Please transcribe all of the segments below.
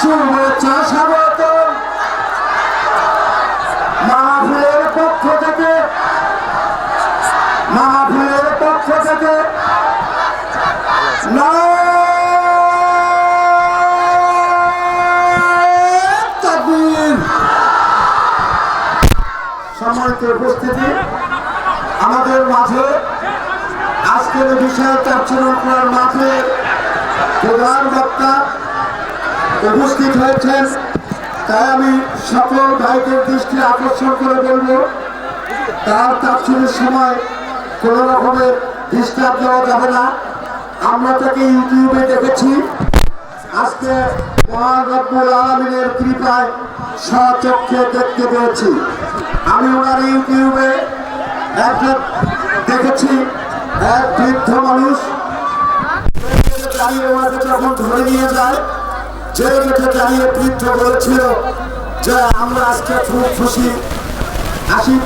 শুভেচ্ছা, স্বাগত। মাহফিলের পক্ষ থেকে, মাহফিলের পক্ষ থেকে না সম্মানিত উপস্থিতি, আমাদের মাঝে আজকের বিষয়ে চর্চনা করার মাঝে প্রধান বক্তা উপস্থিত হয়েছেন। তাই আমি সকল ভাইদের দৃষ্টি আকর্ষণ করে বলব, তার তাচ্ছিলের সময় কোনো রকমের ডিস্টার্ব দেওয়া যাবে না। আমরা তাকে ইউটিউবে দেখেছি। আজকে মহান রব্বুল আলমিনের কৃপায় স্বচক্ষে দেখতে পেয়েছি। আমি ওনার ইউটিউবে একটা দেখেছি। এক বৃদ্ধ মানুষ। ওনাকে যখন ধরে নিয়ে যায় যে গেটে বৃদ্ধ বলেছিল যে আমরা আজকে খুব খুশি।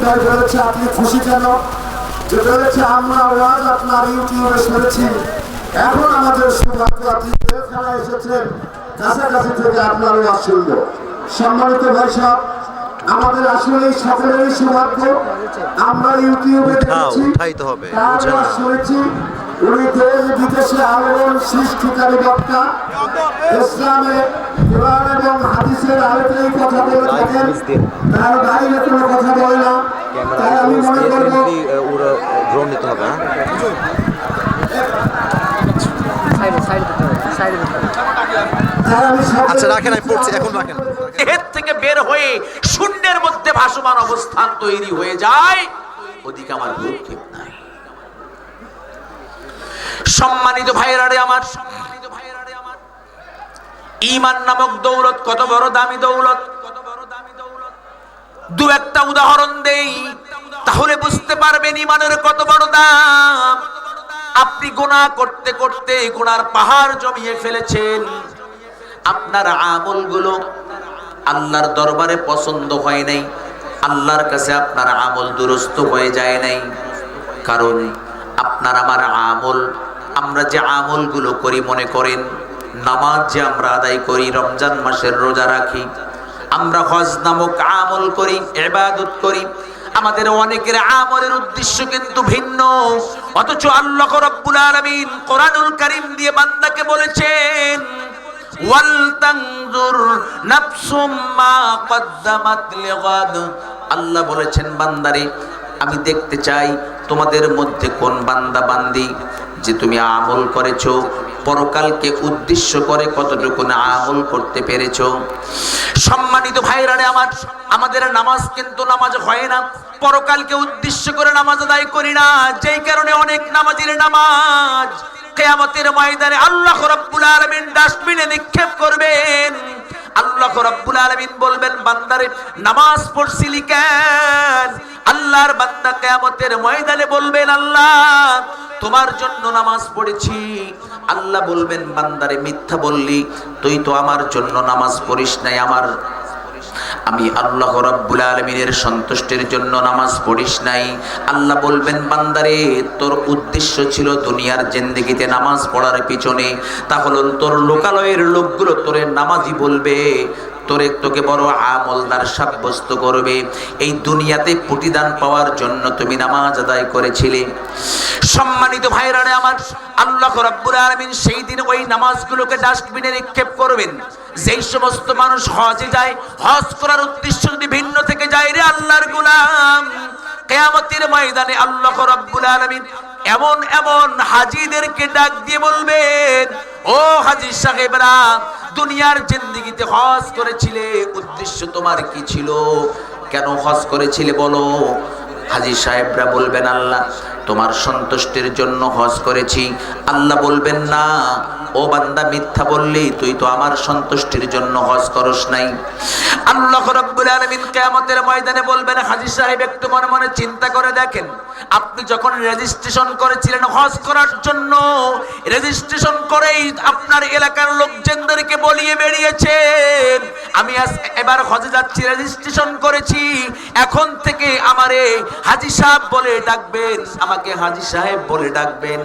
ভাই বলেছে আপনি খুশি কেন? যে বলেছে আমরা ওয়াজ আপনার ইউটিউবে শুনেছি। এখন আমাদের সৌভাগ্য আপনি জেলখানা এসেছেন কাছাকাছি থেকে আপনার ওয়াজ শুনব। সম্মানিত ভাই সাহেব আমাদের আসলে সকলেরই সৌভাগ্য। আমরা ইউটিউবে দেখেছি। ওয়াজ শুনেছি। উনি দেশ বিদেশে আলোড়ন সৃষ্টিকারী বক্তা। ইসলামে কোরআন এবং হাদিসের আলোচনায় কথা বলে থাকেন। তার বাইরে কোনো কথা বলে না। তাই আমি মনে করব ড্রোন নিতে হবে হ্যাঁ? আচ্ছা রাখেন আমি পড়ছি এখন রাখেন। দেহের থেকে বের হয়ে শূন্যের মধ্যে ভাসমান অবস্থান তৈরি হয়ে যায়। ওদিকে আমার ভূক্ষেপ সম্মানিত ভাইয়েরা রে আমার। ইমান নামক দৌলত, কত বড় দামি দৌলত। দু একটা উদাহরণ দেই, তাহলে বুঝতে পারবেন ইমানের কত বড় দাম। আপনি গোনা করতে করতে গোনার পাহাড় জমিয়ে ফেলেছেন। আপনার আমলগুলো আল্লাহর দরবারে পছন্দ হয় নাই। আল্লাহর কাছে আপনার আমল দুরস্ত হয়ে যায় নাই। কারণ আপনার আমার আমল আমরা যে আমলগুলো করি মনে করেন, নামাজ যে আমরা আদায় করি, রমজান মাসের রোজা রাখি, আমরা হজ নামক আমল করি এবাদত করি, আমাদের অনেকের আমলের উদ্দেশ্য কিন্তু ভিন্ন। অথচ আল্লাহ রব্বুল আলামিন কোরআনুল কারীম দিয়ে বান্দাকে বলেছেন ওয়ালতানজুর নাফসুম মা কদ্দামাত লিগাদ। আল্লাহ বলেছেন, বান্দারে, আমি দেখতে চাই তোমাদের মধ্যে কোন বান্দা বান্দি যে তুমি আমল করেছ, পরকালকে উদ্দেশ্য করে কতটুকু আমল করতে পেরেছ। সম্মানিত ভাইরারে আমার, আমাদের নামাজ কিন্তু নামাজ হয় না। পরকালকে উদ্দেশ্য করে নামাজ আদায় করি না। যেই কারণে অনেক নামাজের নামাজ কেয়ামতের ময়দানে আল্লাহ রাব্বুল আলামিন ডাস্টবিনে নিক্ষেপ করবেন। আল্লাহ রাব্বুল আলামিন বলবেন, বান্দারে, নামাজ পড়ছিলি কেন? আল্লাহর বান্দা কেয়ামতের ময়দানে বলবেন, আল্লাহ, তোমার জন্য নামাজ পড়েছি। আল্লাহ বলবেন, বান্দারে, মিথ্যা বললি, তুই তো আমার জন্য নামাজ পড়িস নাই, আমার আমি আল্লাহ রাব্বুল আলমিনের সন্তুষ্টির জন্য নামাজ পড়িস নাই। আল্লাহ বলবেন, বান্দারে, তোর উদ্দেশ্য ছিল দুনিয়ার জিন্দেগিতে নামাজ পড়ার পিছনে। তাহলে তোর লোকালয়ের লোকগুলো তোরে নামাজি বলবে। তোরে তোকে বড় আমলদার, সাব্যস্ত করবে। এই দুনিয়াতে প্রতিদান পাওয়ার জন্য তুমি নামাজ আদায় করেছিলে। সম্মানিত ভাইরারে আমার, আল্লাহ রাব্বুল আলামিন সেই দিন ওই নামাজগুলোকে ডাস্টবিনে নিক্ষেপ করবেন। যেই সমস্ত মানুষ হজে যায়, হজ করার উদ্দেশ্য যদি ভিন্ন থেকে যায়, রে আল্লাহর গোলাম। কেয়ামতের ময়দানে আল্লাহ রাব্বুল আলামিন এমন এমন হাজিদেরকে ডাক দিয়ে বলবেন, ও হাজি সাহেবরা, দুনিয়ার জিন্দিগিতে হজ করেছিলে, উদ্দেশ্য তোমার কি ছিল? কেন হজ করেছিলে বলো? হাজি সাহেবরা বলবেন, আল্লাহ, তোমার সন্তুষ্টির জন্য হজ করেছি। আল্লাহ বলবেন, না, ও বান্দা, মিথ্যা বললি, তুই তো আমার সন্তুষ্টির জন্য হজ করস নাই। আল্লাহ রাব্বুল আলামিন কিয়ামতের ময়দানে বলবেন, হাজী সাহেব, একটু মনে মনে চিন্তা করে দেখেন, আপনি যখন রেজিস্ট্রেশন করেছিলেন হজ করার জন্য রেজিস্ট্রেশন করেই আপনার এলাকার লোকজনদেরকে বলিয়ে বেরিয়েছেন। আমি আজ এবার হজে যাচ্ছি রেজিস্ট্রেশন করেছি। এখন থেকে আমারে হাজি সাহেব বলে ডাকবেন আমাকে হাজি সাহেব বলে ডাকবেন।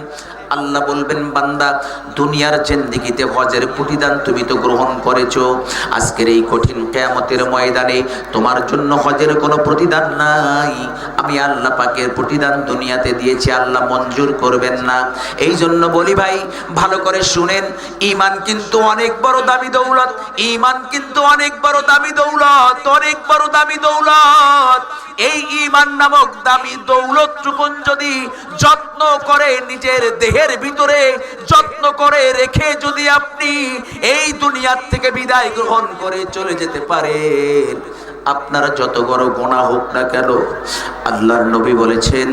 আল্লাহ বলবেন, বান্দা, দুনিয়ার জেন্দিগিতে হজের প্রতিদান তুমি তো গ্রহণ করেছ। আজকের এই কঠিন কেয়ামতের ময়দানে তোমার জন্য হজের কোনো প্রতিদান নাই। আমি আল্লাহ পাকের প্রতিদান দুনিয়াতে দিয়েছি, আল্লাহ মঞ্জুর করবেন না। এই জন্য বলি ভাই, ভালো করে শুনেন ইমান কিন্তু অনেক বড় দামি দৌলত ইমান কিন্তু অনেক বড় দামি দৌলত, অনেক বড় দামি দৌলত। এই ইমান নামক দামি দৌলত যদি যত্ন করে নিজের দেহের ভিতরে যত্ন করে রেখে যদি আপনি এই দুনিয়ার থেকে বিদায় গ্রহণ করে চলে যেতে পারেন। আপনারা যত বড় গোনা হোক না কেন, আল্লাহর নবী বলেছেন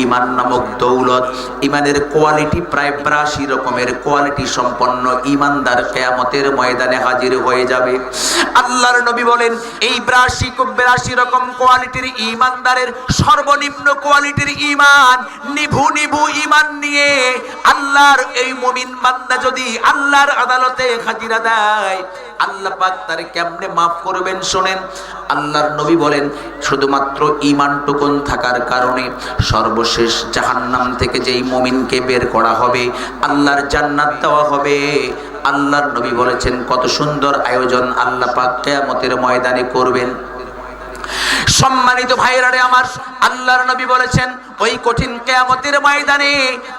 ইমান নামক দৌলত ইমানের কোয়ালিটি প্রায় বিরাশি রকমের কোয়ালিটি সম্পন্ন ইমানদার কেয়ামতের ময়দানে হাজির হয়ে যাবে। আল্লাহর নবী বলেন, এই বিরাশি বিরাশি রকম কোয়ালিটির ইমানদারের সর্বনিম্ন কোয়ালিটির ইমান নিভু নিভু ইমান নিয়ে আল্লাহর এই মুমিন বান্দা যদি আল্লাহর আদালতে হাজিরা দেয়, আল্লাহ পাক তারে কেমনে মাফ করবেন শোনেন? আল্লাহর নবী বলেন, শুধুমাত্র ইমানটুকুন থাকার কারণে সর্বশেষ জাহান্নাম থেকে যেই মমিনকে বের করা হবে, আল্লাহর জান্নাত দেওয়া হবে। আল্লাহর নবী বলেছেন, কত সুন্দর আয়োজন আল্লাহ পাক কেয়ামতের ময়দানে করবেন। সম্মানিত ভাইরারে আমার আল্লাহর নবী বলেছেন, ওই কঠিন কেয়ামতের ময়দানে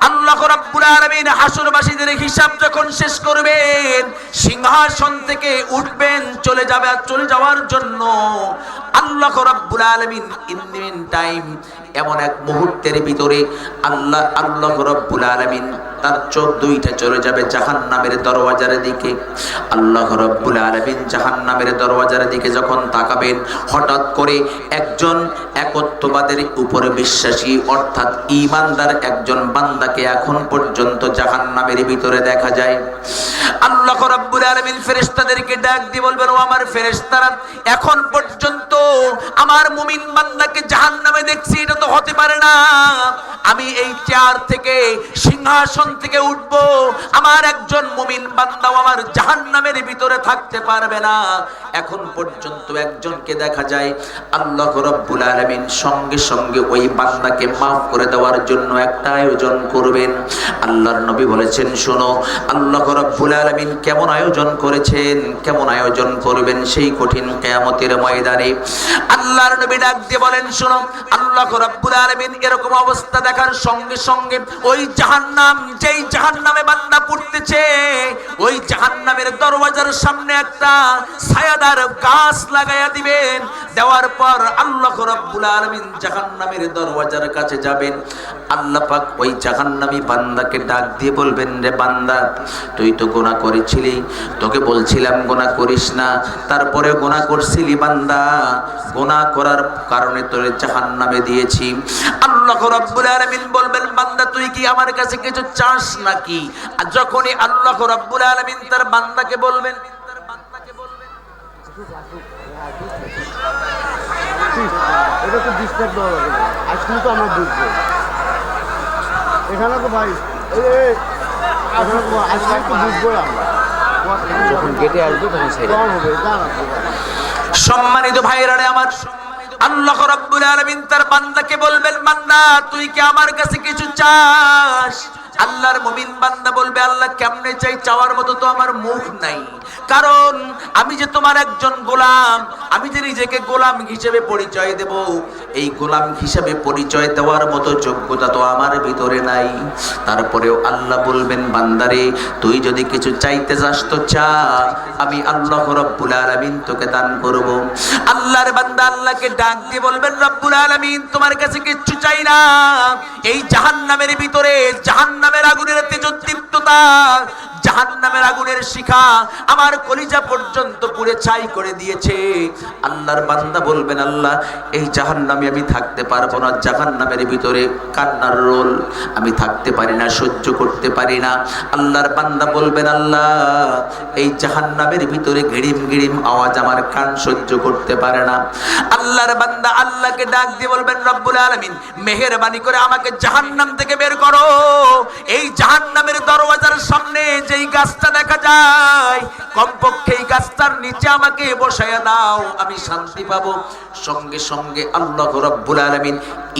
আল্লাহ রাব্বুল আলামিন হাসরবাসীদের হিসাব যখন শেষ করবেন, সিংহাসন থেকে উঠবেন, চলে যাবে, চলে যাওয়ার জন্য আল্লাহ রাব্বুল আলামিন ইন টাইম এমন এক মুহূর্তের ভিতরে আল্লাহ আল্লাহ রাব্বুল আলামিন তার চোখ দুইটা চলে যাবে জাহান্নামের দরওয়াজার দিকে। আল্লাহ রাব্বুল আলামিন জাহান্নামের দরওয়াজার দিকে যখন তাকাবেন, হঠাৎ করে একজন একত্ববাদের উপরে বিশ্বাসী, অর্থাৎ ইমানদার একজন বান্দাকে এখন পর্যন্ত জাহান্নামের ভিতরে দেখা যায়। আল্লাহ রাব্বুল আলামিন ফেরেশতাদেরকে ডাক দিয়ে বলবেন, ও আমার ফেরেশতারা, এখন পর্যন্ত আমার মুমিন বান্দাকে জাহান্নামে দেখছি, এটা তো হতে পারে না। আমি এই চেয়ার থেকে, সিংহাসন থেকে উঠব। আমার একজন মুমিন বান্দাও আমার জাহান্নামের ভিতরে থাকতে পারবে না। এখন পর্যন্ত একজনকে দেখা যায়, আল্লাহ রাব্বুল আলামিন সঙ্গে সঙ্গে ওই বান্দাকে মাফ করে দেওয়ার জন্য একটা আয়োজন করবেন। আল্লাহর নবী বলেছেন, শোনো, আল্লাহ রাব্বুল আলামিন কেমন আয়োজন করেছেন, কেমন আয়োজন করবেন সেই কঠিন কিয়ামতের ময়দানে? আল্লাহর নবী ডাক দিয়ে বলেন, শোনো, আল্লাহ রাব্বুল আলামিন এরকম অবস্থা দেখার সঙ্গে সঙ্গে ওই জাহান্নাম, যেই জাহান্নামে বান্দা পড়তেছে, ওই জাহান্নামের দরওয়াজার সামনে একটা ছায়াদার গাছ লাগাইয়া দিবেন। দেওয়ার পর আল্লাহ রাব্বুল আলামিন জাহান্নামের দরওয়াজার কাছে যাবেন। আল্লাহ পাক ওই জাহান্নামী বান্দাকে ডাক দিয়ে বলবেন, রে বান্দা, তুই তো গোনা করেছিলি, তোকে বলছিলাম গোনা করিস না তারপরে গোনা করছিলি বান্দা। গোনা করার কারণে তোরে জাহান্নামে দিয়েছি আল্লাহ রাব্বুল আলামিন বলবেন বান্দা তুই কি আমার কাছে কিছু চাস নাকি? আর যখনই আল্লাহ রাব্বুল আলামিন তার বান্দাকে বলবেন এটা তো ডিস্টার্ব দেওয়া যাবে না। তো আমরা বুঝব এখানে তো ভাই এই এই, তো বুঝবোই আমরা। যখন গেটে আসবে তখন ছেড়ে কেমন হবে জানা সম্মানিত ভাইরা আমার আল্লাহ রাব্বুল আলামিন তার বান্দাকে বলবেন বান্দা তুই কি আমার কাছে কিছু চাস? আল্লাহর মুমিন বান্দা বলবে, আল্লাহ কেমনে চাই? চাওয়ার মতো তো আমার মুখ নাই। কারণ আমি যে তোমার একজন গোলাম, আমি যে নিজেকে গোলাম হিসেবে পরিচয় দেব, এই গোলাম হিসেবে পরিচয় দেওয়ার মতো যোগ্যতা তো আমার ভিতরে নাই। তারপরেও আল্লাহ বলবেন, বান্দারে, তুই যদি কিছু চাইতে যাস তো চা, আমি আল্লাহ রব্বুল আলামিন তোকে দান করব। আল্লাহর বান্দা আল্লাহকে ডাক দিয়ে বলবেন, রব্বুল আলামিন, তোমার কাছে কিচ্ছু চাই না। এই জাহান্নামের ভিতরে জাহান্নামের আগুনের তেজোদ্দীপ্ততা জাহান্নামের আগুনের শিখা আমার কলিজা পর্যন্ত পুড়ে ছাই করে দিয়েছে। আল্লাহর বান্দা বলবেন, আল্লাহ, এই আমি থাকতে পারব না। ভিতরে কান্নার রোল আমি থাকতে পারি না, সহ্য করতে পারি না। আল্লাহর বান্দা বলবেন, আল্লাহ, এই ভিতরে গিড়িম আওয়াজ আমার কান সহ্য করতে পারে না। আল্লাহর বান্দা আল্লাহকে ডাক দিয়ে বলবেন, রব্বুল আলামিন, মেহেরবানি করে আমাকে জাহান্নাম থেকে বের করো। এই জাহান্নামের দরওয়াজার সামনে যে যেই গাছটা দেখা যায়। কমপক্ষে এই গাছটার নিচে আমাকে বসায়া দাও, আমি শান্তি পাবো। সঙ্গে সঙ্গে আল্লাহ রব্বুল আলামিন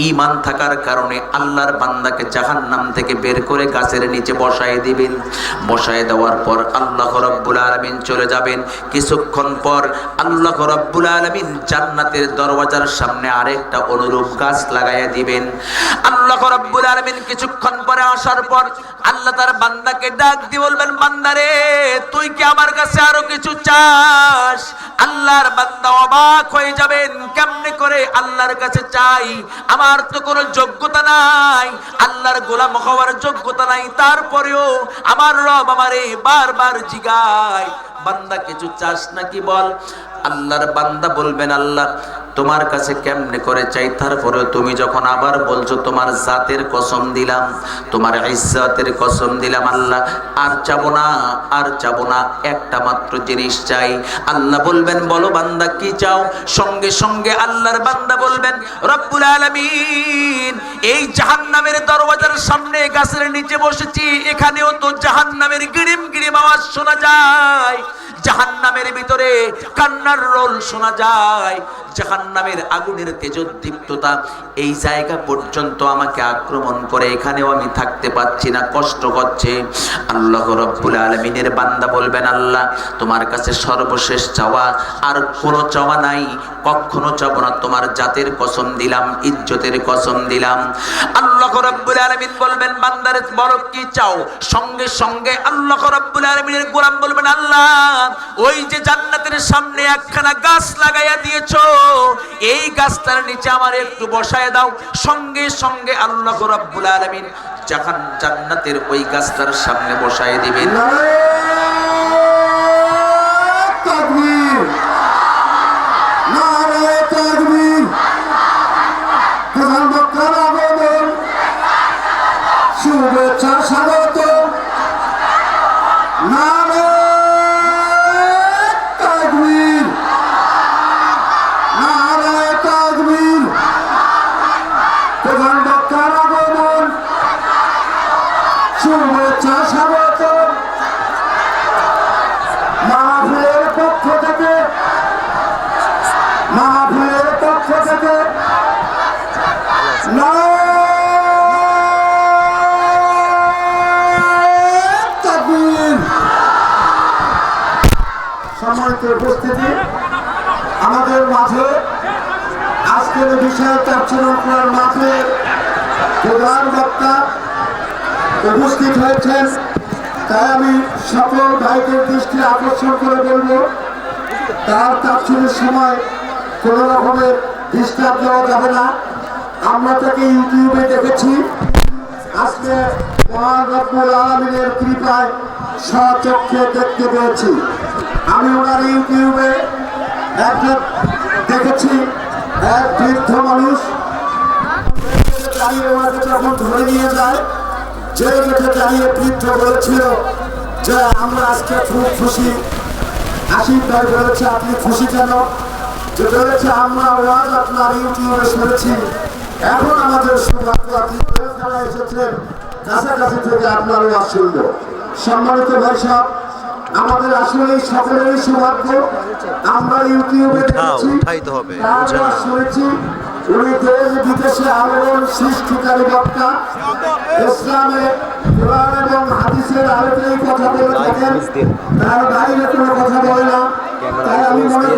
ঈমান থাকার কারণে আল্লাহর বান্দাকে জাহান্নাম থেকে বের করে গাছের নিচে বসায় দিবেন। বসায় দেওয়ার পর আল্লাহ রব্বুল আলামিন চলে যাবেন। কিছুক্ষণ পর আল্লাহ রব্বুল আলামিন জান্নাতের দরওয়াজার সামনে আরেকটা অনুরূপ গাছ লাগাইয়া দিবেন। আল্লাহ রব্বুল আলামিন কিছুক্ষণ পরে আসার পর আল্লাহ তার বান্দাকে ডাক দিয়ে বলবেন বান্দারে, তুই কি আমার কাছে আরও কিছু চাস? আল্লাহর বান্দা অবাক হয়ে যাবেন। কেমনে করে আল্লাহর কাছে চাই? আমার তো কোনো যোগ্যতা নাই। আল্লাহর গোলাম হওয়ার যোগ্যতা নাই। তারপরেও আমার রব আমারে বারবার জিগায়। বান্দা, কিছু চাস নাকি বল? আল্লাহর বান্দা বলবেন, আল্লাহ, তোমার কাছে কেমনে করে চাই? তারপরে তুমি যখন আবার বলছো, তোমার জাতের কসম দিলাম, তোমার ইজ্জতের কসম দিলাম, আল্লাহ, আর চাবো না, আর চাবো না, একটা মাত্র জিনিস চাই। আল্লাহ বলবেন, বলো বান্দা, কি চাও? সঙ্গে সঙ্গে আল্লাহর বান্দা বলবেন, রব্বুল আলামিন, এই জাহান্নামের দরওয়াজার সামনে গাছের নিচে বসেছি, এখানেও তো জাহান্নামের গিরিম গিরিম আওয়াজ শোনা যায়। জাহান্নামের ভিতরে কান্নার রোল শোনা যায়। জাহান্নামের আগুনের তেজোদ্দীপ্ততা এই জায়গা পর্যন্ত আমাকে আক্রমণ করে, এখানেও আমি থাকতে পাচ্ছি না, কষ্ট করছে আল্লাহ রব্বুল আলমিনের বান্দা বলবেন, আল্লাহ, তোমার কাছে সর্বশেষ চাওয়া, আর কোনো চাওয়া নাই। কখনো চাবো না, তোমার জাতের কসম দিলাম, ইজ্জতের কসম দিলাম। আল্লাহ রব্বুল আলমিন বলবেন, বান্দারে বলো কি চাও? সঙ্গে সঙ্গে আল্লাহ রব্বুল আলমিনের গোলাম বলবেন, আল্লাহ, ওই যে জান্নাতের সামনে একখানা গাছ লাগাইয়া দিয়েছ, এই গাছটার নিচে আমার একটু বসায় দাও। সঙ্গে সঙ্গে আল্লাহ রব্বুল আলমিন যখন জান্নাতের ওই গাছটার সামনে বসায় দিবেন। সম্মানিত উপস্থিতি, আমাদের মাঝে আজকের বিষয় চাচ্ছিলাম আপনার মাঝে প্রধান বক্তা উপস্থিত হয়েছেন, তাই আমি সকল ভাইদের দৃষ্টি আকর্ষণ করে বলব। তার তাৎক্ষণিক সময় কোনো রকমের ডিস্টার্ব দেওয়া যাবে না। আমরা তাকে ইউটিউবে দেখেছি। আজকে মহান রব্বুল আলমিনের কৃপায় স্বচক্ষে দেখতে পেয়েছি। আমি ওনার ইউটিউবে দেখেছি, এক মানুষ। ওনাকে যখন ধরে নিয়ে যায়, যে বলেছিল যে আমরা আজকে খুব খুশি। খুশি কেন? যে আমরা আপনার ইউটিউবে শুনেছি। আমাদের থেকে আপনার সম্মানিত ভাই সাহেব আমাদের আসলে সকলেরই সৌভাগ্য আমরা ইউটিউবে দেখেছি। হবে, শুনেছি উনি দেশ বিদেশে আলোড়ন সৃষ্টিকারী বক্তা। ইসলামের কোরআন এবং হাদিসের আলোচনায় কথা বলে থাকেন। তার বাইরে কোনো কথা বলে না। তাই আমি মনে